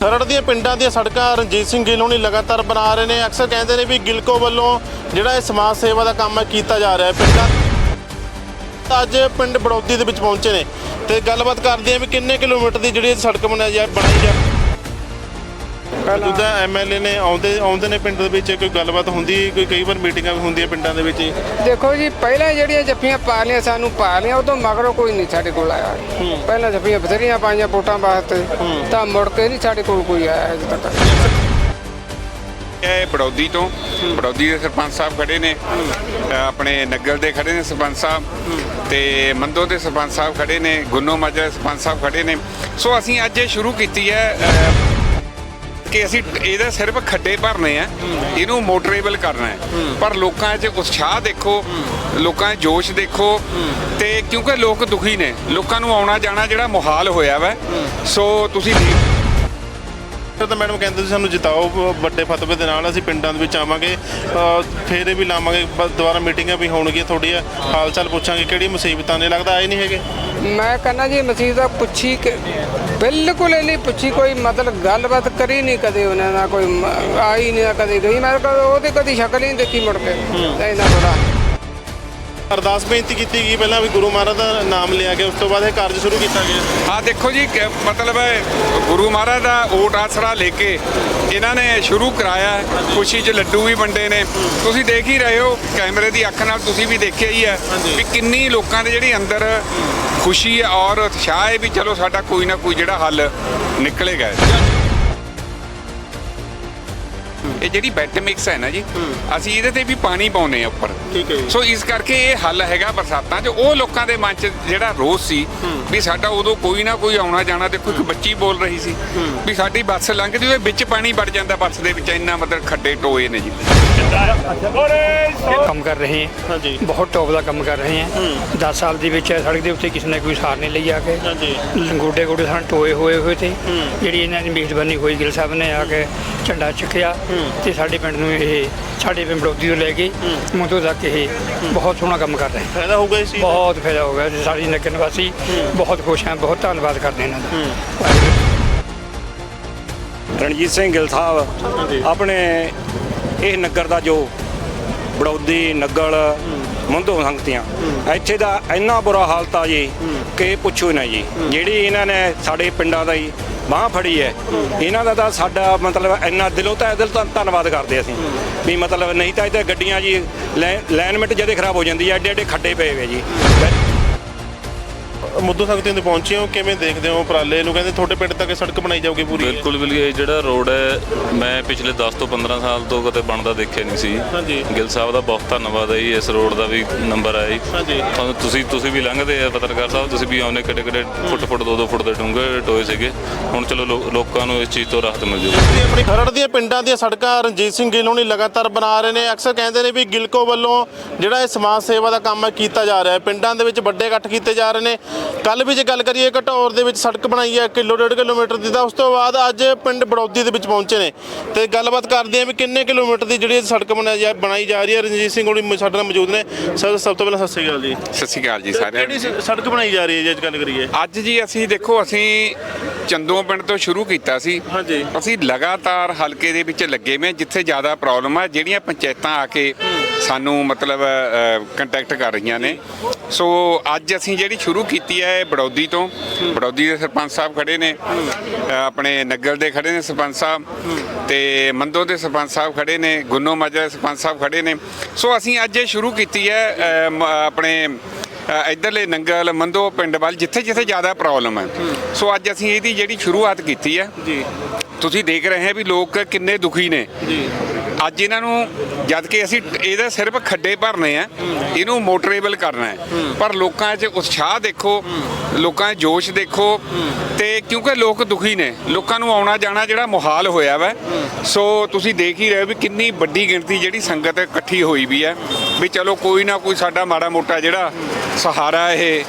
ਖਰੜ ਦੀਆਂ ਪਿੰਡਾਂ ਦੀਆਂ ਸੜਕਾਂ ਰਣਜੀਤ ਸਿੰਘ ਗਿੱਲ ਹੋਣੀ ਲਗਾਤਾਰ ਬਣਾ ਰਹੇ ਨੇ। ਅਕਸਰ ਕਹਿੰਦੇ ਨੇ ਵੀ ਗਿਲਕੋ ਵੱਲੋਂ ਜਿਹੜਾ ਇਹ ਸਮਾਜ ਸੇਵਾ ਦਾ ਕੰਮ ਹੈ, ਕੀਤਾ ਜਾ ਰਿਹਾ ਹੈ। ਪਿੰਡਾਂ ਅੱਜ ਪਿੰਡ ਬੜੌਦੀ ਦੇ ਵਿੱਚ ਪਹੁੰਚੇ ਨੇ ਤੇ ਗੱਲਬਾਤ ਕਰਦੇ ਆ ਵੀ ਕਿੰਨੇ ਕਿਲੋਮੀਟਰ ਦੀ ਜਿਹੜੀ ਸੜਕ ਬਣਾਈ ਜਾ ਬਣਾਈ ਜਾ ਜਿਹਦਾ ਐਮਐਲਏ ਨੇ ਆਉਂਦੇ ਆਉਂਦੇ ਨੇ ਪਿੰਡ ਦੇ ਵਿੱਚ ਕੋਈ ਗੱਲਬਾਤ ਹੁੰਦੀ ਕੋਈ ਕਈ ਵਾਰ ਮੀਟਿੰਗਾਂ ਵੀ ਹੁੰਦੀਆਂ ਪਿੰਡਾਂ ਦੇ ਵਿੱਚ। ਦੇਖੋ ਜੀ ਪਹਿਲਾਂ ਜਿਹੜੀਆਂ ਜੱਫੀਆਂ ਪਾ ਲਈਆਂ ਸਾਨੂੰ ਪਾ ਲਈਆਂ ਉਦੋਂ ਮਗਰੋਂ ਕੋਈ ਨਹੀਂ ਸਾਡੇ ਕੋਲ ਆਇਆ। ਪਹਿਲਾਂ ਜੱਫੀਆਂ ਬਥੇਰੀਆਂ ਪਾਈਆਂ ਵੋਟਾਂ ਵਾਸਤੇ ਤਾਂ ਮੁੜ ਕੇ ਨਹੀਂ ਸਾਡੇ ਕੋਲ ਕੋਈ ਆਇਆ ਅਜੇ ਤੱਕ। ਇਹ ਬੜੌਦੀ ਤੋਂ ਬੜੌਦੀ ਦੇ ਸਰਪੰਚ ਸਾਹਿਬ ਖੜੇ ਨੇ। ਆਪਣੇ ਨਗਲ ਦੇ ਖੜੇ ਨੇ ਸਰਪੰਚ ਸਾਹਿਬ। ਤੇ ਮੰਦੋ ਦੇ ਸਰਪੰਚ ਸਾਹਿਬ ਖੜੇ ਨੇ ਗੁੰਨੋ ਮਾਜਰਾ ਦੇ ਸਰਪੰਚ ਸਾਹਿਬ ਖੜੇ ਨੇ। ਸੋ ਅਸੀਂ ਅੱਜ ਇਹ ਸ਼ੁਰੂ ਕੀਤੀ ਹੈ ਕਿ ਅਸੀਂ ਇਹਦਾ ਸਿਰਫ ਖੱਡੇ ਭਰਨੇ ਆ, ਇਹਨੂੰ ਮੋਟਰੇਬਲ ਕਰਨਾ ਹੈ। ਪਰ ਲੋਕਾਂ 'ਚ ਉਤਸ਼ਾਹ ਦੇਖੋ, ਲੋਕਾਂ 'ਚ ਜੋਸ਼ ਦੇਖੋ ਤੇ ਕਿਉਂਕਿ ਲੋਕ ਦੁਖੀ ਨੇ, ਲੋਕਾਂ ਨੂੰ ਆਉਣਾ ਜਾਣਾ ਜਿਹੜਾ ਮੁਹਾਲ ਹੋਇਆ ਵਾ। ਸੋ ਤੁਸੀਂ ਤਾਂ ਮੈਡਮ ਕਹਿੰਦੇ ਸੀ ਸਾਨੂੰ ਜਿਤਾਓ ਵੱਡੇ ਫਤਵੇ ਦੇ ਨਾਲ ਅਸੀਂ ਪਿੰਡਾਂ ਦੇ ਵਿੱਚ ਆਵਾਂਗੇ ਫੇਰੇ ਵੀ ਲਾਵਾਂਗੇ ਦੁਬਾਰਾ ਮੀਟਿੰਗਾਂ ਵੀ ਹੋਣਗੀਆਂ ਥੋੜ੍ਹੀਆਂ ਹਾਲ ਚਾਲ ਪੁੱਛਾਂਗੇ ਕਿਹੜੀ ਮੁਸੀਬਤਾਂ ਨੇ ਲੱਗਦਾ ਆਏ ਨਹੀਂ ਹੈਗੇ। ਮੈਂ ਕਹਿੰਦਾ ਜੀ ਮਸੀਹ ਦਾ ਪੁੱਛੀ ਕਿ ਬਿਲਕੁਲ ਹੀ ਨਹੀਂ ਪੁੱਛੀ ਕੋਈ ਮਤਲਬ ਗੱਲਬਾਤ ਕਰੀ ਨਹੀਂ ਕਦੇ ਉਹਨਾਂ ਨਾਲ ਕੋਈ ਆਈ ਨਹੀਂ ਕਦੇ ਗਈ ਮੈਂ ਕਦੇ ਉਹਦੀ ਕਦੀ ਸ਼ਕਲ ਹੀ ਨਹੀਂ ਦੇਖੀ ਮੁੜ ਕੇ। ਇਹਨਾਂ ਬੜਾ ਅਰਦਾਸ ਬੇਨਤੀ ਕੀਤੀ ਗਈ ਪਹਿਲਾਂ ਵੀ ਗੁਰੂ ਮਹਾਰਾਜ ਦਾ ਨਾਮ ਲਿਆ ਗਿਆ ਉਸ ਤੋਂ ਬਾਅਦ ਇਹ ਕਾਰਜ ਸ਼ੁਰੂ ਕੀਤਾ ਗਿਆ। ਹਾਂ ਦੇਖੋ ਜੀ ਮਤਲਬ ਹੈ ਗੁਰੂ ਮਹਾਰਾਜ ਦਾ ਓਟ ਆਸਰਾ ਲੈ ਕੇ ਇਹਨਾਂ ਨੇ ਸ਼ੁਰੂ ਕਰਾਇਆ। ਖੁਸ਼ੀ 'ਚ ਲੱਡੂ ਵੀ ਵੰਡੇ ਨੇ। ਤੁਸੀਂ ਦੇਖ ਹੀ ਰਹੇ ਹੋ ਕੈਮਰੇ ਦੀ ਅੱਖ ਨਾਲ ਤੁਸੀਂ ਵੀ ਦੇਖਿਆ ਹੀ ਹੈ ਵੀ ਕਿੰਨੀ ਲੋਕਾਂ ਦੇ ਜਿਹੜੀ ਅੰਦਰ ਖੁਸ਼ੀ ਹੈ ਔਰ ਉਤਸ਼ਾਹ ਹੈ ਵੀ ਚਲੋ ਸਾਡਾ ਕੋਈ ਨਾ ਕੋਈ ਜਿਹੜਾ ਹੱਲ ਨਿਕਲੇਗਾ ਇਹ ਜਿਹੜੀ ਬੈੱਡ ਮਿਕਸ ਹੈ ਨਾ ਜੀ ਅਸੀਂ ਇਹਦੇ ਤੇ ਵੀ ਪਾਣੀ ਪਾਉਨੇ ਆ ਉੱਪਰ। ਠੀਕ ਹੈ ਜੀ। ਸੋ ਇਸ ਕਰਕੇ ਇਹ ਹੱਲ ਹੈਗਾ ਬਰਸਾਤਾਂ 'ਚ। ਉਹ ਲੋਕਾਂ ਦੇ ਮਨ 'ਚ ਜਿਹੜਾ ਰੋਸ ਸੀ ਵੀ ਸਾਡਾ ਉਦੋਂ ਕੋਈ ਨਾ ਕੋਈ ਆਉਣਾ ਜਾਣਾ ਦੇਖੋ ਇੱਕ ਬੱਚੀ ਬੋਲ ਰਹੀ ਸੀ ਵੀ ਸਾਡੀ ਬੱਸ ਲੰਘਦੀ ਹੋਏ ਵਿੱਚ ਪਾਣੀ ਵੜ ਜਾਂਦਾ ਬੱਸ ਦੇ ਵਿੱਚ ਇੰਨਾ ਮਤਲਬ ਖੱਡੇ ਟੋਏ ਨੇ ਜੀ। ਕੰਮ ਕਰ ਰਹੇ ਹਾਂ। ਹਾਂਜੀ। ਬਹੁਤ ਟੌਪ ਦਾ ਕੰਮ ਕਰ ਰਹੇ ਹਾਂ। 10 ਸਾਲ ਦੇ ਵਿੱਚ ਸੜਕ ਦੇ ਉੱਤੇ ਕਿਸੇ ਨੇ ਕੋਈ ਸਾਰ ਨਹੀਂ ਲਈ ਆ ਕੇ। ਹਾਂਜੀ। ਗੋਡੇ ਗੋਡੇ ਸਾਨੂੰ ਟੋਏ ਹੋਏ ਹੋਏ ਤੇ। ਜਿਹੜੀ ਇਹਨਾਂ ਦੀ ਮੇਜ਼ਬਾਨੀ ਹੋਈ ਗਿਲ ਸਾਹਿਬ ਨੇ ਆ ਕੇ ਝੰਡਾ ਚੱਕਿਆ। ਤੇ ਸਾਡੇ ਪਿੰਡ ਨੂੰ ਇਹ ਸਾਡੇ ਪਿੰਡ ਬੜੌਦੀ ਤੋਂ ਲੈ ਕੇ ਮੁੰਦੋਂ ਤੱਕ ਇਹ ਬਹੁਤ ਸੋਹਣਾ ਕੰਮ ਕਰ ਰਹੇ। ਫਾਇਦਾ ਹੋਊਗਾ ਇਸ ਚੀਜ਼ ਦਾ? ਬਹੁਤ ਫਾਇਦਾ ਹੋ ਗਿਆ ਤੇ ਸਾਡੀ ਨਗਰ ਨਿਵਾਸੀ ਬਹੁਤ ਖੁਸ਼ ਹਾਂ ਬਹੁਤ ਧੰਨਵਾਦ ਕਰਦੇ ਇਹਨਾਂ ਦਾ। ਰਣਜੀਤ ਸਿੰਘ ਗਿੱਲ ਸਾਹਿਬ ਆਪਣੇ ਇਹ ਨਗਰ ਦਾ ਜੋ ਬੜੌਦੀ ਨਗਲ ਮੁੰਦੋ ਸੰਗਤੀਆਂ ਇੱਥੇ ਦਾ ਇੰਨਾ ਬੁਰਾ ਹਾਲਤ ਆ ਜੀ ਕਿ ਪੁੱਛੋ ਨਾ ਜੀ। ਜਿਹੜੀ ਇਹਨਾਂ ਨੇ ਸਾਡੇ ਪਿੰਡਾਂ ਦਾ ਹੀ ਬਾਹ ਫੜੀ ਹੈ। ਇਹਨਾਂ ਦਾ ਤਾਂ ਸਾਡਾ ਮਤਲਬ ਇੰਨਾ ਦਿਲੋਂ ਤਾਂ ਦਿਲ ਤੋਂ ਧੰਨਵਾਦ ਕਰਦੇ ਅਸੀਂ। ਵੀ ਮਤਲਬ ਨਹੀਂ ਤਾਂ ਇੱਥੇ ਗੱਡੀਆਂ ਜੀ ਲਾਈਨਮੈਂਟ ਜਦੇ ਖਰਾਬ ਹੋ ਜਾਂਦੀ ਹੈ ਐਡੇ ਐਡੇ ਖੱਡੇ ਪਏ ਹੋਏ ਜੀ। ਮੁੱਦੋ ਸੰਗਤੀਆਂ ਤੇ ਪਹੁੰਚੇ ਹੋ ਕਿਵੇਂ ਦੇਖਦੇ ਹੋ ਉਪਰਾਲੇ? ਨੂੰ ਕਹਿੰਦੇ ਤੁਹਾਡੇ ਪਿੰਡ ਤੱਕ ਸੜਕ ਬਣਾਈ ਜਾਊਗੀ ਪੂਰੀ। ਬਿਲਕੁਲ ਬਿਲਕੁਲ ਇਹ ਜਿਹੜਾ ਰੋਡ ਹੈ ਮੈਂ ਪਿਛਲੇ 10 ਤੋਂ 15 ਸਾਲ ਤੋਂ ਕਦੇ ਬਣਦਾ ਦੇਖਿਆ ਨਹੀਂ ਸੀ। ਹਾਂਜੀ। ਗਿੱਲ ਸਾਹਿਬ ਦਾ ਬਹੁਤ ਧੰਨਵਾਦ ਹੈ ਜੀ ਇਸ ਰੋਡ ਦਾ ਵੀ ਨੰਬਰ ਆਇਆ ਜੀ। ਹਾਂਜੀ। ਤੁਹਾਨੂੰ ਤੁਸੀਂ ਤੁਸੀਂ ਵੀ ਲੰਘਦੇ ਆ ਪੱਤਰਕਾਰ ਸਾਹਿਬ ਤੁਸੀਂ ਵੀ ਆਉਨੇ ਕਿੱਡੇ ਕਿੱਡੇ ਫੁੱਟ ਫੁੱਟ ਦੋ ਦੋ ਫੁੱਟ ਦੇ ਡੂੰਘੇ ਟੋਏ ਸੀਗੇ। ਹੁਣ ਚਲੋ ਲੋ- ਲੋਕਾਂ ਨੂੰ ਇਸ ਚੀਜ਼ ਤੋਂ ਰਾਹਤ ਮਿਲ ਜੂਗੀ। ਇਹ ਆਪਣੀ ਖਰੜ ਦੀਆਂ ਪਿੰਡਾਂ ਦੀਆਂ ਸੜਕਾਂ ਰਣਜੀਤ ਸਿੰਘ ਗਿੱਲ ਹੋਣੀ ਲਗਾਤਾਰ ਬਣਾ ਰਹੇ ਨੇ। ਅਕਸਰ ਕਹਿੰਦੇ ਨੇ ਵੀ ਗਿਲਕੋ ਵੱਲੋਂ ਜਿਹੜਾ ਇਹ ਸਮਾਜ ਸੇਵਾ ਦਾ ਕੰਮ ਹੈ ਕੀਤਾ ਜਾ ਰਿਹਾ ਹੈ। ਪਿੰਡਾਂ ਦੇ ਵਿੱਚ ਵੱਡੇ ਇਕੱਠ ਕੀਤੇ ਜਾ ਰਹੇ ਨੇ। ਕੱਲ ਵੀ ਜੇ ਗੱਲ ਕਰੀਏ ਘਟੌਰ ਦੇ ਵਿੱਚ ਸੜਕ ਬਣਾਈ ਹੈ ਕਿਲੋ ਡੇਢ ਕਿਲੋਮੀਟਰ ਦੀ ਤਾਂ ਉਸ ਤੋਂ ਬਾਅਦ ਅੱਜ ਪਿੰਡ ਬੜੌਦੀ ਦੇ ਵਿੱਚ ਪਹੁੰਚੇ ਨੇ। ਤੇ ਗੱਲਬਾਤ ਕਰਦੇ ਆ ਵੀ ਕਿੰਨੇ ਕਿਲੋਮੀਟਰ ਦੀ ਜਿਹੜੀ ਸੜਕ ਬਣਾਈ ਜਾ ਬਣਾਈ ਜਾ ਰਹੀ ਹੈ। ਰਣਜੀਤ ਸਿੰਘ ਹੋਣੀ ਸਾਡੇ ਨਾਲ ਮੌਜੂਦ ਨੇ। ਸਰ ਸਭ ਤੋਂ ਪਹਿਲਾਂ ਸਤਿ ਸ਼੍ਰੀ ਅਕਾਲ ਜੀ। ਸਤਿ ਸ਼੍ਰੀ ਅਕਾਲ ਜੀ ਸਾਰਿਆਂ ਕਿਹੜੀ ਨੂੰ। ਸ- ਸੜਕ ਬਣਾਈ ਜਾ ਰਹੀ ਹੈ ਜੇ ਅੱਜ ਗੱਲ ਕਰੀਏ? ਅੱਜ ਜੀ ਅਸੀਂ ਦੇਖੋ ਅਸੀਂ ਚੰਦੋਂ ਪਿੰਡ ਤੋਂ ਸ਼ੁਰੂ ਕੀਤਾ ਸੀ। ਹਾਂਜੀ। ਅਸੀਂ ਲਗਾਤਾਰ ਹਲਕੇ ਦੇ ਵਿੱਚ ਲੱਗੇ ਹਾਂ ਜਿੱਥੇ ਜ਼ਿਆਦਾ ਪ੍ਰੋਬਲਮ ਹੈ ਜਿਹੜੀਆਂ ਪੰਚਾਇਤਾਂ ਆ ਕੇ ਸਾਨੂੰ ਮਤਲਬ ਕੰਟੈਕਟ ਕਰ ਰਹੀਆਂ ਨੇ। ਸੋ ਅੱਜ ਅਸੀਂ ਜਿਹੜੀ ਸ਼ੁਰੂ ਕੀਤੀ ਹੈ ਬੜੌਦੀ ਤੋਂ। ਬੜੌਦੀ ਦੇ ਸਰਪੰਚ ਸਾਹਿਬ ਖੜੇ ਨੇ। ਆਪਣੇ ਨਗਲ ਦੇ ਖੜੇ ਨੇ ਸਰਪੰਚ ਸਾਹਿਬ ਤੇ ਮੰਦੋ ਦੇ ਸਰਪੰਚ ਸਾਹਿਬ ਖੜੇ ਨੇ ਗੁੰਨੋ ਮਾਜਰਾ ਦੇ ਸਰਪੰਚ ਸਾਹਿਬ ਖੜੇ ਨੇ। ਸੋ ਅਸੀਂ ਅੱਜ ਇਹ ਸ਼ੁਰੂ ਕੀਤੀ ਹੈ ਆਪਣੇ ਇੱਧਰਲੇ ਨੰਗਲ ਮੰਦੋ ਪਿੰਡ ਵੱਲ ਜਿੱਥੇ ਜਿੱਥੇ ਜ਼ਿਆਦਾ ਪ੍ਰੋਬਲਮ ਹੈ। ਸੋ ਅੱਜ ਅਸੀਂ ਇਹਦੀ ਜਿਹੜੀ ਸ਼ੁਰੂਆਤ ਕੀਤੀ ਹੈ। ਜੀ। ਤੁਸੀਂ ਦੇਖ ਰਹੇ ਹੋ ਵੀ ਲੋਕ ਕਿੰਨੇ ਦੁਖੀ ਨੇ। ਜੀ। ਅੱਜ ਇਹਨਾਂ ਨੂੰ ਜਦ ਕਿ ਅਸੀਂ ਇਹਦਾ ਸਿਰਫ ਖੱਡੇ ਭਰਨੇ ਆ, ਇਹਨੂੰ ਮੋਟਰੇਬਲ ਕਰਨਾ ਹੈ। ਪਰ ਲੋਕਾਂ 'ਚ ਉਤਸ਼ਾਹ ਦੇਖੋ, ਲੋਕਾਂ 'ਚ ਜੋਸ਼ ਦੇਖੋ ਤੇ ਕਿਉਂਕਿ ਲੋਕ ਦੁਖੀ ਨੇ, ਲੋਕਾਂ ਨੂੰ ਆਉਣਾ ਜਾਣਾ ਜਿਹੜਾ ਮੁਹਾਲ ਹੋਇਆ ਵਾ। ਸੋ ਤੁਸੀਂ ਦੇਖ ਹੀ ਰਹੇ ਹੋ ਵੀ ਕਿੰਨੀ ਵੱਡੀ ਗਿਣਤੀ ਜਿਹੜੀ ਸੰਗਤ ਇਕੱਠੀ ਹੋਈ ਵੀ ਹੈ ਵੀ ਚਲੋ ਕੋਈ ਨਾ ਕੋਈ ਸਾਡਾ ਮਾੜਾ ਮੋਟਾ ਜਿਹੜਾ ਸਹਾਰਾ ਇਹ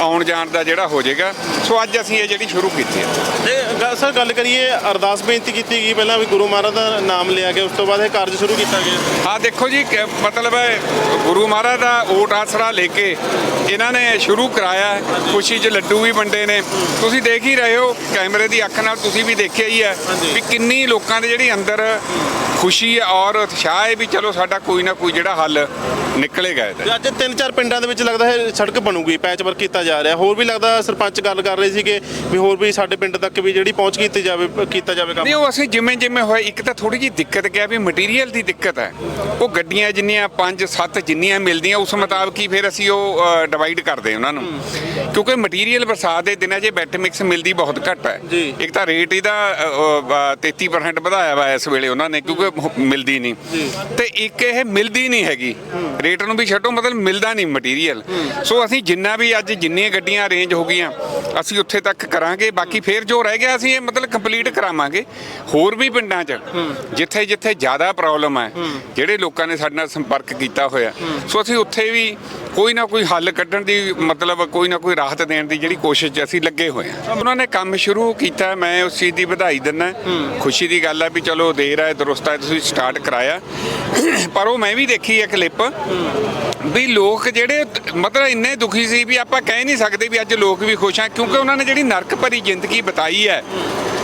ਆਉਣ ਜਾਣ ਦਾ ਜਿਹੜਾ ਹੋ ਜਾਏਗਾ। ਸੋ ਅੱਜ ਅਸੀਂ ਇਹ ਜਿਹੜੀ ਸ਼ੁਰੂ ਕੀਤੀ ਹੈ। ਸਰ ਗੱਲ ਕਰੀਏ ਅਰਦਾਸ ਬੇਨਤੀ ਕੀਤੀ ਗਈ ਪਹਿਲਾਂ ਵੀ ਗੁਰੂ ਮਹਾਰਾਜ ਦਾ ਨਾਮ ਲਿਆ ਗਿਆ ਉਸ ਤੋਂ ਬਾਅਦ ਇਹ ਕਾਰਜ ਸ਼ੁਰੂ ਕੀਤਾ ਗਿਆ। ਹਾਂ ਦੇਖੋ ਜੀ ਮਤਲਬ ਹੈ ਗੁਰੂ ਮਹਾਰਾਜ ਦਾ ਓਟ ਆਸਰਾ ਲੈ ਕੇ ਇਹਨਾਂ ਨੇ ਸ਼ੁਰੂ ਕਰਾਇਆ। ਖੁਸ਼ੀ 'ਚ ਲੱਡੂ ਵੀ ਵੰਡੇ ਨੇ। ਤੁਸੀਂ ਦੇਖ ਹੀ ਰਹੇ ਹੋ ਕੈਮਰੇ ਦੀ ਅੱਖ ਨਾਲ ਤੁਸੀਂ ਵੀ ਦੇਖਿਆ ਹੀ ਹੈ ਵੀ ਕਿੰਨੀ ਲੋਕਾਂ ਦੇ ਜਿਹੜੀ ਅੰਦਰ ਖੁਸ਼ੀ ਹੈ ਔਰ ਉਤਸ਼ਾਹ ਹੈ ਵੀ ਚਲੋ ਸਾਡਾ ਕੋਈ ਨਾ ਕੋਈ ਜਿਹੜਾ ਹੱਲ ਨਿਕਲੇਗਾ ਇਹਦਾ। ਤੇ ਅੱਜ ਤਿੰਨ ਚਾਰ ਪਿੰਡਾਂ ਦੇ ਵਿੱਚ ਲੱਗਦਾ ਹੈ ਸੜਕ ਬਣੂਗੀ ਪੈਚ ਵਰਕ ਕੀਤਾ ਜਾ ਰਿਹਾ। ਹੋਰ ਵੀ ਲੱਗਦਾ ਸਰਪੰਚ ਗੱਲ ਕਰ ਰਹੇ ਸੀਗੇ ਵੀ ਹੋਰ ਵੀ ਸਾਡੇ ਪਿੰਡ ਤੱਕ ਵੀ ਜਿਹੜੀ ਪਹੁੰਚ ਕੀਤੀ ਜਾਵੇ ਕੀਤਾ ਜਾਵੇ ਕੰਮ। ਨਹੀਂ ਉਹ ਅਸੀਂ ਜਿਵੇਂ ਜਿਵੇਂ ਹੋਏ ਇੱਕ ਤਾਂ ਥੋੜੀ ਜਿਹੀ ਦਿੱਕਤ ਕਿਹਾ ਵੀ ਮਟੀਰੀਅਲ ਦੀ ਦਿੱਕਤ ਹੈ। ਉਹ ਗੱਡੀਆਂ ਜਿੰਨੀਆਂ 5 7 ਜਿੰਨੀਆਂ ਮਿਲਦੀਆਂ ਉਸ ਮੁਤਾਬਕ ਹੀ ਫਿਰ ਅਸੀਂ ਉਹ ਡਿਵਾਈਡ ਕਰਦੇ ਉਹਨਾਂ ਨੂੰ। ਕਿਉਂਕਿ ਮਟੀਰੀਅਲ ਬਰਸਾਤ ਦੇ ਦਿਨਾਂ 'ਚ ਬੈਟ ਮਿਕਸ ਮਿਲਦੀ ਬਹੁਤ ਘੱਟ ਹੈ। ਜੀ। ਇੱਕ ਤਾਂ ਰੇਟ ਇਹਦਾ ਅ, ਅ, 33% ਵਧਾਇਆ ਵਾ ਇਸ ਵੇਲੇ ਉਹਨਾਂ ਨੇ ਕਿਉਂਕਿ ਮਿਲਦੀ ਨਹੀਂ। ਤੇ ਇੱਕ ਇਹ ਮਿਲਦੀ ਨਹੀਂ ਹੈਗੀ। ਰੇਟ ਨੂੰ ਵੀ ਛੱਡੋ ਮਤਲਬ ਮਿਲਦਾ ਨਹੀਂ ਮਟੀਰੀਅਲ ਸੋ ਅਸੀਂ ਜਿੰਨਾ ਵੀ ਅੱਜ ਜਿੰਨੀਆਂ ਗੱਡੀਆਂ ਅਰੇਂਜ ਹੋ ਗਈਆਂ ਅਸੀਂ ਉੱਥੇ ਤੱਕ ਕਰਾਂਗੇ। ਬਾਕੀ ਫਿਰ ਜੋ ਰਹਿ ਗਿਆ ਅਸੀਂ ਇਹ ਮਤਲਬ ਕੰਪਲੀਟ ਕਰਾਵਾਂਗੇ। ਹੋਰ ਵੀ ਪਿੰਡਾਂ 'ਚ ਜਿੱਥੇ ਜਿੱਥੇ ਜ਼ਿਆਦਾ ਪ੍ਰੋਬਲਮ ਹੈ। ਜਿਹੜੇ ਲੋਕਾਂ ਨੇ ਸਾਡੇ ਨਾਲ ਸੰਪਰਕ ਕੀਤਾ ਹੋਇਆ। ਸੋ ਅਸੀਂ ਉੱਥੇ ਵੀ ਕੋਈ ਨਾ ਕੋਈ ਹੱਲ ਕੱਢਣ ਦੀ ਮਤਲਬ ਕੋਈ ਨਾ ਕੋਈ ਰਾਹਤ ਦੇਣ ਦੀ ਜਿਹੜੀ ਕੋਸ਼ਿਸ਼ 'ਚ ਅਸੀਂ ਲੱਗੇ ਹੋਏ ਹਾਂ। ਉਹਨਾਂ ਨੇ ਕੰਮ ਸ਼ੁਰੂ ਕੀਤਾ ਮੈਂ ਉਸ ਚੀਜ਼ ਦੀ ਵਧਾਈ ਦਿੰਦਾ। ਖੁਸ਼ੀ ਦੀ ਗੱਲ ਹੈ ਵੀ ਚਲੋ ਦੇਰ ਹੈ ਦਰੁਸਤ ਹੈ ਤੁਸੀਂ ਸਟਾਰਟ ਕਰਾਇਆ। ਪਰ ਉਹ ਮੈਂ ਵੀ ਦੇਖੀ ਹੈ। ਕਲਿੱਪ ਵੀ ਲੋਕ ਜਿਹੜੇ ਮਤਲਬ ਇੰਨੇ ਦੁਖੀ ਸੀ ਵੀ ਆਪਾਂ ਕਹਿ ਨਹੀਂ ਸਕਦੇ ਵੀ ਅੱਜ ਲੋਕ ਵੀ ਖੁਸ਼ ਆ, ਕਿਉਂਕਿ ਉਹਨਾਂ ਨੇ ਜਿਹੜੀ ਨਰਕ ਭਰੀ ਜ਼ਿੰਦਗੀ ਬਿਤਾਈ ਹੈ,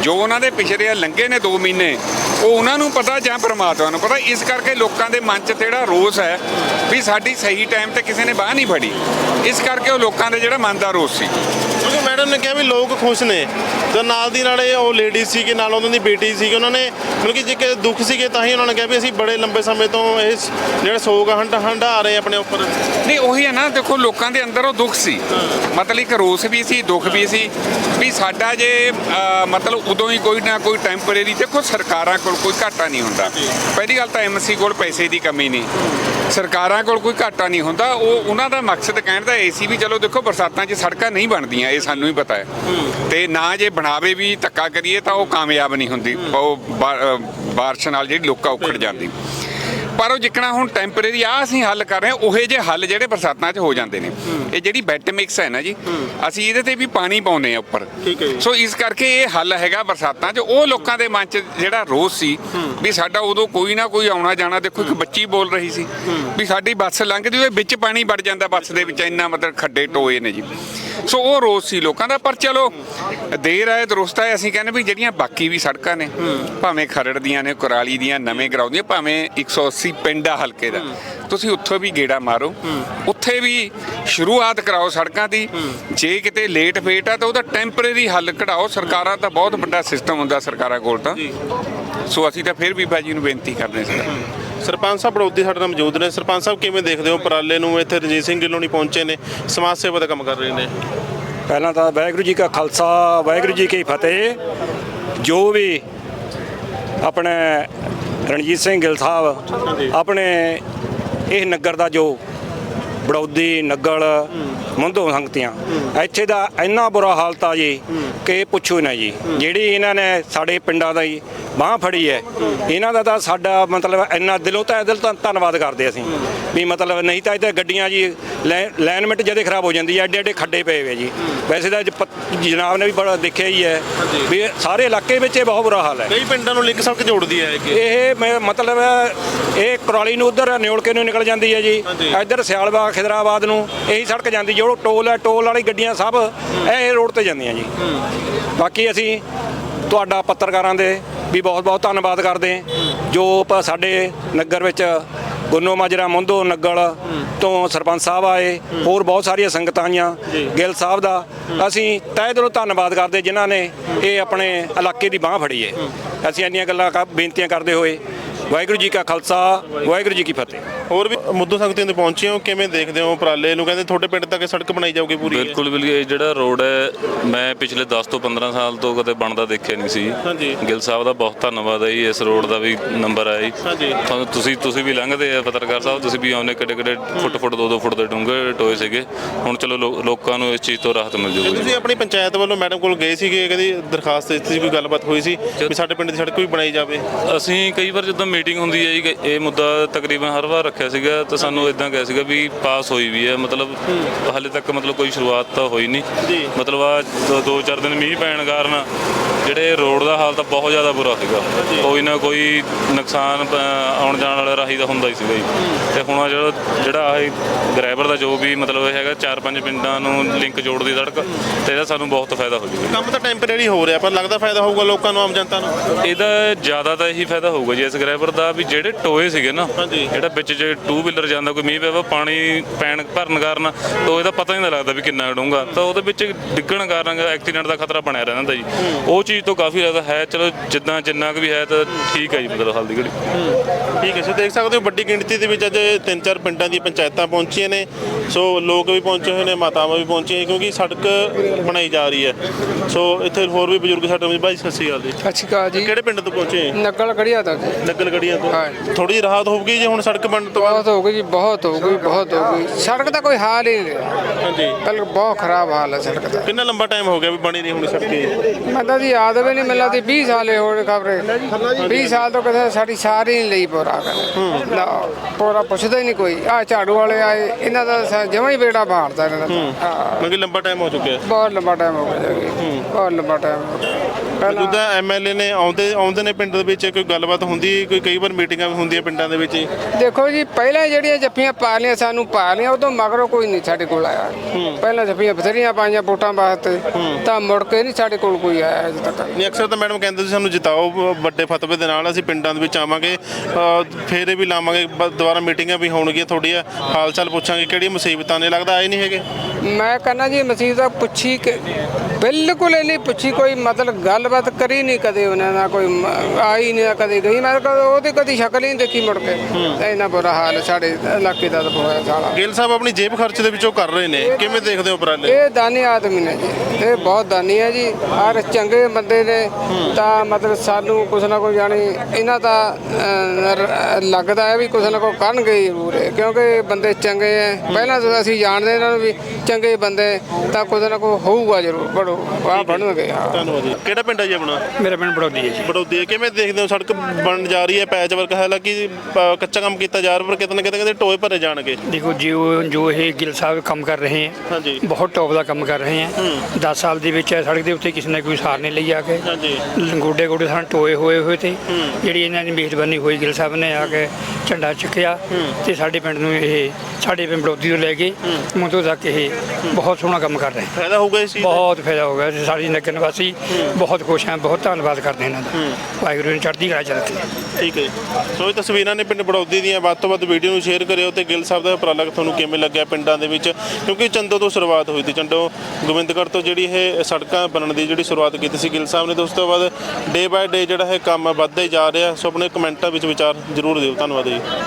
ਜੋ ਉਹਨਾਂ ਦੇ ਪਿਛਲੇ ਲੰਘੇ ਨੇ 2 ਮਹੀਨੇ, ਉਹ ਉਹਨਾਂ ਨੂੰ ਪਤਾ ਜਾਂ ਪਰਮਾਤਮਾ ਨੂੰ ਪਤਾ, ਇਸ ਕਰਕੇ ਲੋਕਾਂ ਦੇ ਮਨ 'ਚ ਜਿਹੜਾ ਰੋਸ ਹੈ ਵੀ ਸਾਡੀ ਸਹੀ ਟਾਈਮ ਤੇ ਕਿਸੇ ਨੇ ਬਾਹ ਨਹੀਂ ਫੜੀ। ਇਸ ਕਰਕੇ ਉਹ ਲੋਕਾਂ ਦੇ ਜਿਹੜਾ ਮਨ ਦਾ ਰੋਸ ਸੀ। ਮੈਡਮ ਨੇ ਕਿਹਾ ਵੀ ਲੋਕ ਖੁਸ਼ ਨੇ। ਤੇ ਨਾਲ ਦੀ ਨਾਲ ਇਹ ਉਹ ਲੇਡੀ ਸੀ ਕਿ ਨਾਲ ਉਹਨਾਂ ਦੀ ਬੇਟੀ ਸੀ ਕਿ ਉਹਨਾਂ ਨੇ ਮਤਲਬ ਕਿ ਜੇ ਕਿ ਦੁੱਖ ਸੀਗੇ ਤਾਂ ਹੀ ਉਹਨਾਂ ਨੇ ਕਿਹਾ ਵੀ ਅਸੀਂ ਬੜੇ ਲੰਬੇ ਸਮੇਂ ਤੋਂ ਇਹ ਜਿਹੜਾ ਸੋਗ ਹੰਡ ਹੰਡਾ ਰਹੇ ਆਪਣੇ ਉੱਪਰ। ਨਹੀਂ ਉਹੀ ਹੈ ਨਾ ਦੇਖੋ ਲੋਕਾਂ ਦੇ ਅੰਦਰ ਉਹ ਦੁੱਖ ਸੀ। ਮਤਲਬ ਇੱਕ ਰੋਸ ਵੀ ਸੀ ਦੁੱਖ ਵੀ ਸੀ। ਵੀ ਸਾਡਾ ਜੇ ਮਤਲਬ ਉਦੋਂ ਹੀ ਕੋਈ ਨਾ ਕੋਈ ਟੈਂਪਰੇਰੀ ਦੇਖੋ ਸਰਕਾਰਾਂ ਕੋਲ ਕੋਈ ਘਾਟਾ ਨਹੀਂ ਹੁੰਦਾ। ਪਹਿਲੀ ਗੱਲ ਤਾਂ ਐਮਸੀ ਕੋਲ ਪੈਸੇ ਦੀ ਕਮੀ ਨਹੀਂ। ਸਰਕਾਰਾਂ ਕੋਲ ਕੋਈ ਘਾਟਾ ਨਹੀਂ ਹੁੰਦਾ। ਉਹ ਉਹਨਾਂ ਦਾ ਮਕਸਦ ਕਹਿਣ ਦਾ ਇਹ ਸੀ ਵੀ ਚਲੋ ਦੇਖੋ ਬਰਸਾਤਾਂ 'ਚ ਸੜਕਾਂ ਨਹੀਂ ਬਣਦੀਆਂ ਇਹ ਸਾਨੂੰ ਹੀ ਪਤਾ ਹੈ। ਤੇ ਨਾ ਜੇ ਬਣਾਵੇ ਵੀ ਧੱਕਾ ਕਰੀਏ ਤਾਂ ਉਹ ਕਾਮਯਾਬ ਨਹੀਂ ਹੁੰਦੀ। ਉਹ ਬਾਰਿਸ਼ ਨਾਲ ਜਿਹੜੀ ਲੋਕਾਂ ਉਖੜ ਜਾਂਦੀ। ਪਰ ਉਹ ਜਿੱਕਣਾ ਹੁਣ ਟੈਂਪਰੇਰੀ ਆ ਅਸੀਂ ਹੱਲ ਕਰ ਰਹੇ ਹਾਂ ਉਹੇ ਜੇ ਹੱਲ ਜਿਹੜੇ ਬਰਸਾਤਾਂ 'ਚ ਹੋ ਜਾਂਦੇ ਨੇ। ਇਹ ਜਿਹੜੀ ਬੈੱਡ ਮਿਕਸ ਹੈ ਨਾ ਜੀ ਅਸੀਂ ਇਹਦੇ ਤੇ ਵੀ ਪਾਣੀ ਪਾਉਂਦੇ ਆ ਉੱਪਰ। ਸੋ ਇਸ ਕਰਕੇ ਇਹ ਹੱਲ ਹੈਗਾ ਬਰਸਾਤਾਂ 'ਚ। ਉਹ ਲੋਕਾਂ ਦੇ ਮਨ 'ਚ ਜਿਹੜਾ ਰੋਸ ਸੀ ਵੀ ਸਾਡਾ ਉਦੋਂ ਕੋਈ ਨਾ ਕੋਈ ਆਉਣਾ ਜਾਣਾ ਦੇਖੋ ਇੱਕ ਬੱਚੀ ਬੋਲ ਰਹੀ ਸੀ ਵੀ ਸਾਡੀ ਬੱਸ ਲੰਘਦੀ ਹੋਏ ਵਿੱਚ ਪਾਣੀ ਵੜ ਜਾਂਦਾ ਬੱਸ ਦੇ ਵਿੱਚ ਇੰਨਾ ਮਤਲਬ ਖੱਡੇ ਟੋਏ ਨੇ ਜੀ। ਸੋ ਉਹ ਰੋਸ ਸੀ ਲੋਕਾਂ ਦਾ ਪਰ ਚਲੋ ਦੇਰ ਆਏ ਦਰੁਸਤ ਆਏ ਅਸੀਂ ਕਹਿੰਦੇ ਵੀ ਜਿਹੜੀਆਂ ਬਾਕੀ ਵੀ ਸੜਕਾਂ ਨੇ ਭਾਵੇਂ ਖਰੜ ਦੀਆਂ ਨੇ ਕੁਰਾਲੀ ਦੀਆਂ ਨਵੇਂ ਗਰਾਉਂ ਦੀਆਂ ਭਾਵੇਂ 180 ਪਿੰਡ ਹਲਕੇ ਦਾ ਤੁਸੀਂ ਉੱਥੋਂ ਵੀ ਗੇੜਾ ਮਾਰੋ ਉੱਥੇ ਵੀ ਸ਼ੁਰੂਆਤ ਕਰਾਓ ਸੜਕਾਂ ਦੀ ਜੇ ਕਿਤੇ ਲੇਟ ਫੇਟ ਆ ਤਾਂ ਉਹਦਾ ਟੈਂਪਰੇਰੀ ਹੱਲ ਕਢਾਓ ਸਰਕਾਰਾਂ ਦਾ ਬਹੁਤ ਵੱਡਾ ਸਿਸਟਮ ਹੁੰਦਾ ਸਰਕਾਰਾਂ ਕੋਲ ਤਾਂ। ਸੋ ਅਸੀਂ ਤਾਂ ਫਿਰ ਵੀ ਬਾਜੀ ਨੂੰ ਬੇਨਤੀ ਕਰਦੇ ਸੀ ਸਰਪੰਚ ਸਾਹਿਬ ਬੜੌਦੀ ਸਾਡੇ ਨਾਲ ਮੌਜੂਦ ਨੇ। ਸਰਪੰਚ ਸਾਹਿਬ ਕਿਵੇਂ ਦੇਖਦੇ ਹੋ ਉਪਰਾਲੇ ਨੂੰ? ਇੱਥੇ ਰਣਜੀਤ ਸਿੰਘ ਢਿੱਲੋਂ ਨਹੀਂ ਪਹੁੰਚੇ ਨੇ ਸਮਾਜ ਸੇਵਾ ਦਾ ਕੰਮ ਕਰ ਰਹੇ ਨੇ। ਪਹਿਲਾਂ ਤਾਂ ਵਾਹਿਗੁਰੂ ਜੀ ਕਾ ਖਾਲਸਾ ਵਾਹਿਗੁਰੂ ਜੀ ਕੀ ਫਤਿਹ। ਜੋ ਵੀ ਆਪਣੇ ਰਣਜੀਤ ਸਿੰਘ ਗਿੱਲ ਸਾਹਿਬ ਆਪਣੇ ਇਹ ਨਗਰ ਦਾ ਜੋ ਬੜੌਦੀ ਨਗਲ ਮੁੰਦੋ ਸੰਗਤੀਆਂ ਇੱਥੇ ਦਾ ਇੰਨਾ ਬੁਰਾ ਹਾਲਤ ਆ ਜੀ ਕਿ ਪੁੱਛੋ ਨਾ ਜੀ। ਜਿਹੜੀ ਇਹਨਾਂ ਨੇ ਸਾਡੇ ਪਿੰਡਾਂ ਦਾ ਹੀ ਬਾਹ ਫੜੀ ਹੈ। ਇਹਨਾਂ ਦਾ ਤਾਂ ਸਾਡਾ ਮਤਲਬ ਇੰਨਾ ਦਿਲੋਂ ਤਾਂ ਦਿਲ ਤੋਂ ਧੰਨਵਾਦ ਕਰਦੇ ਅਸੀਂ ਵੀ ਮਤਲਬ ਨਹੀਂ ਤਾਂ ਇੱਥੇ ਗੱਡੀਆਂ ਜੀ ਲਾਈਨਮੈਂਟ ਜਦੇ ਖਰਾਬ ਹੋ ਜਾਂਦੀ ਹੈ ਐਡੇ ਐਡੇ ਖੱਡੇ ਪਏ ਹੋਏ ਜੀ। ਵੈਸੇ ਤਾਂ ਜਨਾਬ ਨੇ ਵੀ ਬੜਾ ਦੇਖਿਆ ਹੀ ਹੈ ਵੀ ਸਾਰੇ ਇਲਾਕੇ ਵਿੱਚ ਇਹ ਬਹੁਤ ਬੁਰਾ ਹਾਲ ਹੈ। ਕਈ ਪਿੰਡਾਂ ਨੂੰ ਲਿੰਕ ਸੜਕ ਜੋੜਦੀ ਹੈ ਇਹ ਮਤਲਬ ਇਹ ਕੁਰਾਲੀ ਨੂੰ ਉਧਰ ਨਿਉਲਕੇ ਨੂੰ ਨਿਕਲ ਜਾਂਦੀ ਹੈ ਜੀ। ਇੱਧਰ ਸਿਆਲਬਾਗ ਖਿਦਰਾਬਾਦ ਨੂੰ ਇਹੀ ਸੜਕ ਜਾਂਦੀ ਜੋ ਟੋਲ ਹੈ ਟੋਲ ਵਾਲੀ ਗੱਡੀਆਂ ਸਭ ਇਹ ਰੋਡ ਤੇ ਜਾਂਦੀਆਂ ਜੀ। ਬਾਕੀ ਅਸੀਂ ਤੁਹਾਡਾ ਪੱਤਰਕਾਰਾਂ ਦੇ ਵੀ ਬਹੁਤ ਬਹੁਤ ਧੰਨਵਾਦ ਕਰਦੇ ਹਾਂ। ਜੋ ਸਾਡੇ ਨਗਰ ਵਿੱਚ ਗੁੰਨੋ ਮਾਜਰਾ ਮੁੰਦੋ ਨਗਲ ਤੋਂ ਸਰਪੰਚ ਸਾਹਿਬ ਆਏ ਹੋਰ ਬਹੁਤ ਸਾਰੀਆਂ ਸੰਗਤਾਂ ਆਈਆਂ ਗਿੱਲ ਸਾਹਿਬ ਦਾ। ਅਸੀਂ ਤਹਿ ਦਿਲੋਂ ਧੰਨਵਾਦ ਕਰਦੇ ਜਿਨ੍ਹਾਂ ਨੇ ਇਹ ਆਪਣੇ ਇਲਾਕੇ ਦੀ ਬਾਹ ਫੜੀ ਹੈ। ਅਸੀਂ ਇੰਨੀਆਂ ਗੱਲਾਂ ਬੇਨਤੀਆਂ ਕਰਦੇ ਹੋਏ ਵਾਹਿਗੁਰੂ ਜੀ ਕਾ ਖਾਲਸਾ ਵਾਹਿਗੁਰੂ ਜੀ ਕੀ ਫਤਿਹ। ਹੋਰ ਵੀ ਮੁੱਦੋ ਸੰਗਤੀਆਂ ਤੇ ਪਹੁੰਚੇ ਹੋ ਕਿਵੇਂ ਦੇਖਦੇ ਹੋ ਉਪਰਾਲੇ? ਨੂੰ ਕਹਿੰਦੇ ਤੁਹਾਡੇ ਪਿੰਡ ਤੱਕ ਇਹ ਸੜਕ ਬਣਾਈ ਜਾਊਗੀ ਪੂਰੀ? ਬਿਲਕੁਲ ਬਿਲਕੁਲ ਇਹ ਜਿਹੜਾ ਰੋਡ ਹੈ ਮੈਂ ਪਿਛਲੇ 10 ਤੋਂ 15 ਸਾਲ ਤੋਂ ਕਦੇ ਬਣਦਾ ਦੇਖਿਆ ਨਹੀਂ ਸੀ। ਹਾਂਜੀ। ਗਿੱਲ ਸਾਹਿਬ ਦਾ ਬਹੁਤ ਧੰਨਵਾਦ ਹੈ ਜੀ ਇਸ ਰੋਡ ਦਾ ਵੀ ਨੰਬਰ ਹੈ ਜੀ। ਹਾਂਜੀ। ਤੁਹਾਨੂੰ ਤੁਸੀਂ ਤੁਸੀਂ ਵੀ ਲੰਘਦੇ ਆ ਪੱਤਰਕਾਰ ਸਾਹਿਬ ਤੁਸੀਂ ਵੀ ਆਉਂਦੇ ਕਿੱਡੇ ਕਿੱਡੇ ਫੁੱਟ ਫੁੱਟ ਦੋ ਦੋ ਫੁੱਟ ਦੇ ਡੂੰਘੇ ਟੋਏ ਸੀਗੇ। ਹੁਣ ਚਲੋ ਲੋਕਾਂ ਨੂੰ ਇਸ ਚੀਜ਼ ਤੋਂ ਰਾਹਤ ਮਿਲ ਤੇ ਜਾਊਗੀ ਤੁਸੀਂ ਆਪਣੀ ਪੰਚਾਇਤ ਵੱਲੋਂ ਮੈਡਮ ਕੋਲ ਗਏ ਸੀਗੇ ਕਦੀ ਦਰਖਾਸਤ ਦਿੱਤੀ ਸੀ ਕੋਈ ਗੱਲਬਾਤ ਹੋਈ ਸੀ ਵੀ ਸਾਡੇ ਪਿੰਡ ਦੀ ਸੜਕ ਵੀ ਬਣਾਈ ਜਾਵੇ? ਅਸੀਂ ਕਈ ਵਾਰ ਜਦੋਂ ਮੀਟਿੰਗ ਹੁੰਦੀ ਹੈ ਜੀ ਇਹ ਮੁੱਦਾ ਤਕਰੀਬਨ ਹਰ ਵਾਰ ਰੱਖਿਆ ਸੀਗਾ ਤਾਂ ਸਾਨੂੰ ਇਦਾਂ ਕਿਹਾ ਸੀਗਾ ਵੀ ਪਾਸ ਹੋਈ ਵੀ ਹੈ ਮਤਲਬ ਹਾਲੇ ਤੱਕ ਮਤਲਬ ਕੋਈ ਸ਼ੁਰੂਆਤ ਤਾਂ ਹੋਈ ਨਹੀਂ। ਮਤਲਬ ਆ ਦੋ- ਦੋ ਚਾਰ ਦਿਨ ਮੀਂਹ ਪੈਣ ਕਾਰਨ ਜਿਹੜੇ ਰੋਡ ਦਾ ਹਾਲ ਤਾਂ ਬਹੁਤ ਜ਼ਿਆਦਾ ਬੁਰਾ ਸੀਗਾ। ਕੋਈ ਨਾ ਕੋਈ ਨੁਕਸਾਨ ਆਉਣ ਜਾਣ ਵਾਲੇ ਰਾਹੀ ਦਾ ਹੁੰਦਾ ਹੀ ਸੀਗਾ ਜੀ। ਤੇ ਹੁਣ ਜਿਹੜਾ ਜਿਹੜਾ ਇਹ ਗ੍ਰੈਬਰ ਦਾ ਜੋ ਵੀ ਮਤਲਬ ਇਹ ਹੈਗਾ ਚਾਰ ਪੰਜ ਪਿੰਡਾਂ ਨੂੰ ਲਿੰਕ ਜੋੜਦੀ ਸੜਕ ਤੇ ਇਹਦਾ ਸਾਨੂੰ ਬਹੁਤ ਫਾਇਦਾ ਹੋ ਜੂਗਾ ਕੰਮ ਤਾਂ ਟੈਂਪਰੇਰੀ ਹੋ ਰਿਹਾ ਪਰ ਲੱਗਦਾ ਫਾਇਦਾ ਹੋਊਗਾ ਲੋਕਾਂ ਨੂੰ ਆਮ ਜਨਤਾ ਨੂੰ। ਇਹਦਾ ਜ਼ਿਆਦਾ ਤਾਂ ਇਹੀ ਫਾਇਦਾ ਹੋਊਗਾ ਜੀ ਇਸ ਗ੍ਰੈਬਰ ਦਾ ਵੀ ਜਿਹੜੇ ਟੋਏ ਸੀਗੇ ਨਾ। ਜਿਹੜਾ ਵਿੱਚ ਜੇ ਟੂ ਵੀਲਰ ਜਾਂਦਾ ਕੋਈ ਮੀਂਹ ਪਿਆ ਪਾਣੀ ਪੈਣ ਭਰਨ ਕਾਰਨ ਟੋਏ ਦਾ ਪਤਾ ਹੀ ਨਹੀਂ ਲੱਗਦਾ ਵੀ ਕਿੰਨਾ ਡੂੰਘਾ। ਤਾਂ ਉਹਦੇ ਵਿੱਚ ਡਿੱਗਣ ਕਾਰਨ ਐਕਸੀਡੈਂਟ ਦਾ ਖਤਰਾ ਬਣਿਆ ਰਹਿੰਦਾ ਜੀ। ਉਹ ਚੀਜ਼ ਤੋਂ ਕਾਫੀ ਜ਼ਿਆਦਾ ਹੈ ਚਲੋ ਜਿੱਦਾਂ ਜਿੰਨਾ ਕੁ ਵੀ ਹੈ ਤਾਂ ਠੀਕ ਹੈ ਜੀ ਮਤਲਬ ਹਾਲ ਦੀ ਘੜੀ ਠੀਕ ਹੈ ਸੋ ਦੇਖ ਸਕਦੇ ਹੋ ਵੱਡੀ ਗਿਣਤੀ ਦੇ ਵਿੱਚ ਅੱਜ ਤਿੰਨ ਚਾਰ ਪਿੰਡਾਂ ਦੀਆਂ ਪੰਚਾਇਤਾਂ ਪਹੁੰਚੀਆਂ ਨੇ। ਸੋ ਲੋਕ ਵੀ ਪਹੁੰਚੇ ਹੋਏ ਨੇ ਮਾਤਾਵਾਂ ਵੀ ਪਹੁੰਚੀਆਂ ਨੇ ਕਿਉਂਕਿ ਸੜਕ ਬਣਾਈ ਜਾ ਰਹੀ ਹੈ। ਸੋ ਇੱਥੇ ਹੋਰ ਵੀ ਬਜ਼ੁਰਗ ਸਾਡੇ ਵਿੱਚ ਭਾਈ ਸਤਿ ਸ਼੍ਰੀ ਅਕਾਲ ਜੀ। ਸਤਿ ਸ਼੍ਰੀ ਅਕਾਲ ਜੀ। ਕਿਹੜੇ ਪਿੰਡ ਤੋਂ ਪਹੁੰਚੇ ਨਕਲ ਖੜੀਆ ਤਾਂ ਜੀ। ਨਗਲ ਗੜੀਆਂ ਤੋਂ। ਹਾਂ। ਥੋੜੀ ਜਿਹੀ ਰਾਹਤ ਹੋਊਗੀ ਜੇ ਹੁਣ ਸੜਕ ਬਣਨ ਤੋਂ ਬਾਅਦ? ਬਹੁਤ ਹੋ ਗਈ ਜੀ ਬਹੁਤ ਹੋ ਗਈ ਬਹੁਤ ਹੋ ਗਈ ਸੜਕ ਦਾ ਕੋਈ ਹਾਲ ਹੀ ਨਹੀਂ ਹਾਂਜੀ। ਬਿਲਕੁਲ ਬਹੁਤ ਖਰਾਬ ਹਾਲ ਹੈ ਸੜਕ ਦਾ। ਕਿੰਨਾ ਲੰਬਾ ਟਾਈਮ ਹੋ ਗਿਆ ਵੀ ਬਣੀ ਨਹੀਂ ਹੋਣੀ ਸੜਕ ਇਹ? ਮੈਂ ਤਾਂ ਜੀ ਯਾਦ ਵੀ ਨਹੀਂ ਮਿਲਦਾ 20 ਸਾਲੇ ਹੋਣ ਖਬਰੇ। 20 ਸਾਲ ਤੋਂ ਕਿਤੇ ਸਾਡੀ ਸਾਰੀ ਨਹੀਂ ਲਈ ਪੋਰਾ ਨਾ ਪੋਰਾ ਪੁੱਛਦਾ ਹੀ ਨਹੀਂ ਕੋਈ। ਆ ਝਾੜੂ ਵਾਲੇ ਆਏ ਇਹਨਾਂ ਦਾ ਜਮਾ ਹੀ ਬੇੜਾ ਬਾੜਦਾ ਇਹਨਾਂ ਦਾ। ਹਾਂ, ਮਤਲਬ ਲੰਬਾ ਟਾਈਮ ਹੋ ਚੁੱਕਿਆ। ਬਹੁਤ ਲੰਬਾ ਟਾਈਮ ਹੋ ਗਿਆ ਜੀ। ਬਹੁਤ ਲੰਬਾ ਟਾਈਮ ਹੋ ਗਿਆ। ਮੌਜੂਦਾ ਐਮਐਲਏ ਨੇ ਆਉਂਦੇ ਆਉਂਦੇ ਨੇ ਪਿੰਡ ਦੇ ਵਿੱਚ ਕੋਈ ਗੱਲਬਾਤ ਹੁੰਦੀ ਕੋਈ ਕਈ ਵਾਰ ਮੀਟਿੰਗਾਂ ਵੀ ਹੁੰਦੀਆਂ ਪਿੰਡਾਂ ਦੇ ਵਿੱਚ। ਹੀ। ਦੇਖੋ ਜੀ ਪਹਿਲਾਂ ਜਿਹੜੀਆਂ ਜੱਫੀਆਂ ਪਾ ਲਈਆਂ ਸਾਨੂੰ ਪਾ ਲਈਆਂ ਉਦੋਂ ਮਗਰੋਂ ਕੋਈ ਨਹੀਂ ਸਾਡੇ ਕੋਲ ਆਇਆ। ਪਹਿਲਾਂ ਜੱਫੀਆਂ ਬਥੇਰੀਆਂ ਪਾਈਆਂ ਵੋਟਾਂ ਵਾਸਤੇ ਤਾਂ ਮੁੜ ਕੇ ਨਹੀਂ ਸਾਡੇ ਕੋਲ ਕੋਈ ਆਇਆ ਅਜੇ ਤੱਕ। ਨਹੀਂ ਅਕਸਰ ਤਾਂ ਮੈਡਮ ਕਹਿੰਦੇ ਸੀ ਸਾਨੂੰ ਜਿਤਾਓ ਵ- ਵੱਡੇ ਫਤਵੇ ਦੇ ਨਾਲ ਅਸੀਂ ਪਿੰਡਾਂ ਦੇ ਵਿੱਚ ਆਵਾਂਗੇ ਅ, ਫੇਰੇ ਵੀ ਲਾਵਾਂਗੇ ਬ- ਦੁਬਾਰਾ ਮੀਟਿੰਗਾਂ ਵੀ ਹੋਣਗੀਆਂ ਤੁਹਾਡੀਆਂ ਹਾਲ ਚਾਲ ਪੁੱਛਾਂਗੇ ਕਿਹੜੀਆਂ ਮੁਸੀਬਤਾਂ ਨੇ ਲੱਗਦਾ ਆਏ ਨਹੀਂ ਹੈਗੇ? ਮੈਂ ਕਹਿੰਦਾ ਜੀ ਮਸੀਹ ਦਾ ਪੁੱਛੀ ਕਿ ਬਿਲਕੁਲ ਹੀ ਨਹੀਂ ਪੁੱਛੀ ਕੋਈ ਮਤਲਬ ਗੱਲਬਾਤ ਕਰੀ ਨਹੀਂ ਕਦੇ ਉਹਨਾਂ ਨਾਲ ਕੋਈ ਮ- ਆਈ ਨਹੀਂ ਕਦੇ ਗਈ। ਮੈਂ ਕਦੇ ਉਹਦੀ ਕਦੀ ਸ਼ਕਲ ਹੀ ਨਹੀਂ ਦੇਖੀ ਮੁੜ ਕੇ। ਇੰਨਾ ਬੁਰਾ ਹਾਲ ਸਾਡੇ ਇਲਾਕੇ ਦਾ ਤਾਂ ਹੋਇਆ ਸਾਲਾ। ਗਿੱਲ ਸਾਹਿਬ ਆਪਣੀ ਜੇਬ ਖਰਚ ਦੇ ਵਿੱਚੋਂ ਕਰ ਰਹੇ ਨੇ। ਕਿਵੇਂ ਦੇਖਦੇ ਹੋ ਉਪਰਾਲੇ? ਇਹ ਦਾਨੀ ਆਦਮੀ ਨੇ ਜੀ। ਇਹ ਬਹੁਤ ਦਾਨੀ ਹੈ ਜੀ। ਹਰ ਚੰਗੇ ਬੰਦੇ ਨੇ। ਤਾਂ ਮਤਲਬ ਸਾਨੂੰ ਕੁਛ ਨਾ ਕੋਈ ਜਾਣੀ ਇਹਨਾਂ ਦਾ ਅਹ, ਰ- ਲੱਗਦਾ ਹੈ ਵੀ ਕੁਛ ਨਾ ਕੁਛ ਕਰਨਗੇ ਹੀ ਜ਼ਰੂਰ ਇਹ, ਕਿਉਂਕਿ ਬੰਦੇ ਚੰਗੇ ਹੈ। ਪਹਿਲਾਂ ਤੋਂ ਅਸੀਂ ਜਾਣਦੇ ਇਹਨਾਂ ਨੂੰ ਵੀ ਚੰਗੇ ਬੰਦੇ ਤਾਂ ਕੁਛ ਨਾ ਕੁਛ ਹੋਊਗਾ ਜ਼ਰੂਰ। ਬੜੋ ਆ ਬਣਨਗੇ ਹਾਂ। ਧੰਨਵਾਦ ਜੀ। ਕਿਹੜਾ ਪਿੰਡ ਹੈ ਜੀ ਆਪਣਾ? ਮੇਰਾ ਪਿੰਡ ਬੜੌਦੀ ਹੈ ਜੀ। ਬੜੌਦੀ ਕਿਵੇਂ ਦੇਖਦੇ ਹੋ? ਸੜਕ ਬਣ ਜਾ ਰਹੀ ਹੈ ਪੈਚ ਵਰਕ ਹਾਲਾਂਕਿ ਅ, ਕੱਚਾ ਕੰਮ ਕੀਤਾ ਜਾ ਰਿਹਾ ਪਰ ਕਿਤੇ ਨਾ ਕਿਤੇ ਕਹਿੰਦੇ ਟੋਏ ਭਰੇ ਜਾਣਗੇ। ਦੇਖੋ ਜੋ ਜੋ ਇਹ ਗਿੱਲ ਸਾਹਿਬ ਕੰਮ ਕਰ ਰਹੇ ਹੈ ਹਾਂਜੀ। ਬਹੁਤ ਟੌਪ ਦਾ ਕੰਮ ਕਰ ਰਹੇ ਹੈ। 10 ਸਾਲ ਦੇ ਵਿੱਚ ਇਹ ਸੜਕ ਦੇ ਉੱਤੇ ਕਿਸੇ ਨੇ ਕੋਈ ਸਾਰ ਨਹੀਂ ਲਈ ਆ ਕੇ। ਹਾਂਜੀ। ਗੋਡੇ ਗੋਡੇ ਸਾਨੂੰ ਟੋਏ ਹੋਏ ਹੋਏ ਤੇ ਜਿਹੜੀ ਇਹਨਾਂ ਦੀ ਮਿਹਰਬਾਨੀ ਹੋਈ ਗਿੱਲ ਸਾਹਿਬ ਨੇ ਆ ਕੇ ਝੰਡਾ ਚੱਕਿਆ ਤੇ ਸਾਡੇ ਪਿੰਡ ਨੂੰ ਇਹ ਸਾਡੇ ਪਿੰਡ ਬੜੌਦੀ ਤੋਂ ਲੈ ਕੇ ਮੁੰਦੋਂ ਤੱਕ ਇਹ ਬਹੁਤ ਸੋਹਣਾ ਕੰਮ ਕਰ ਰਹੇ ਹੈ। ਫਾਇਦਾ ਹੋਊਗਾ ਇਸ ਚੀਜ਼ ਦਾ? ਬਹੁਤ ਫਾਇਦਾ ਹੋ ਗਿਆ। ਤੇ ਸਾਡੀ ਨਗਰ ਨਿਵਾਸੀ ਬਹੁਤ ਖੁਸ਼ ਹੈ ਬਹੁਤ ਧੰਨਵਾਦ ਕਰਦੇ ਇਹਨਾਂ ਦਾ। ਵਾਹਿਗੁਰੂ ਨੇ ਚੜ੍ਹਦੀ ਕਲਾ ਚ ਠੀਕ ਹੈ ਜੀ। ਸੋ ਇਹ ਤਸਵੀਰਾਂ ਨੇ ਪਿੰਡ ਬੜੌਦੀ ਦੀਆਂ। ਵੱਧ ਤੋਂ ਵੱਧ ਵੀਡੀਓ ਨੂੰ ਸ਼ੇਅਰ ਕਰਿਓ ਤੇ ਗਿੱਲ ਸਾਹਿਬ ਦਾ ਉਪਰਾਲਾ ਤੁਹਾਨੂੰ ਕਿਵੇਂ ਲੱਗਿਆ ਪਿੰਡਾਂ ਦੇ ਵਿੱਚ? ਕਿਉਂਕਿ ਚੰਦੋ ਤੋਂ ਸ਼ੁਰੂਆਤ ਹੋਈ ਸੀ। ਚੰਦੋ ਗੋਬਿੰਦਗੜ੍ਹ ਤੋਂ ਜਿਹੜੀ ਇਹ ਸੜਕਾਂ ਬਣਨ ਦੀ ਜਿਹੜੀ ਸ਼ੁਰੂਆਤ ਕੀਤੀ ਸੀ ਗਿੱਲ ਸਾਹਿਬ ਨੇ ਤੇ ਉਸ ਤੋਂ ਬਾਅਦ ਡੇ ਬਾਏ ਡੇ ਜਿਹੜਾ ਇਹ ਕੰਮ ਵੱਧਦਾ ਹੀ ਜਾ ਰਿਹਾ। ਸੋ ਆਪਣੇ ਕਮੈਂਟਾਂ ਵਿੱਚ ਵਿਚਾਰ ਜ਼ਰੂਰ ਦਿਓ। ਧੰਨਵਾਦ ਜੀ।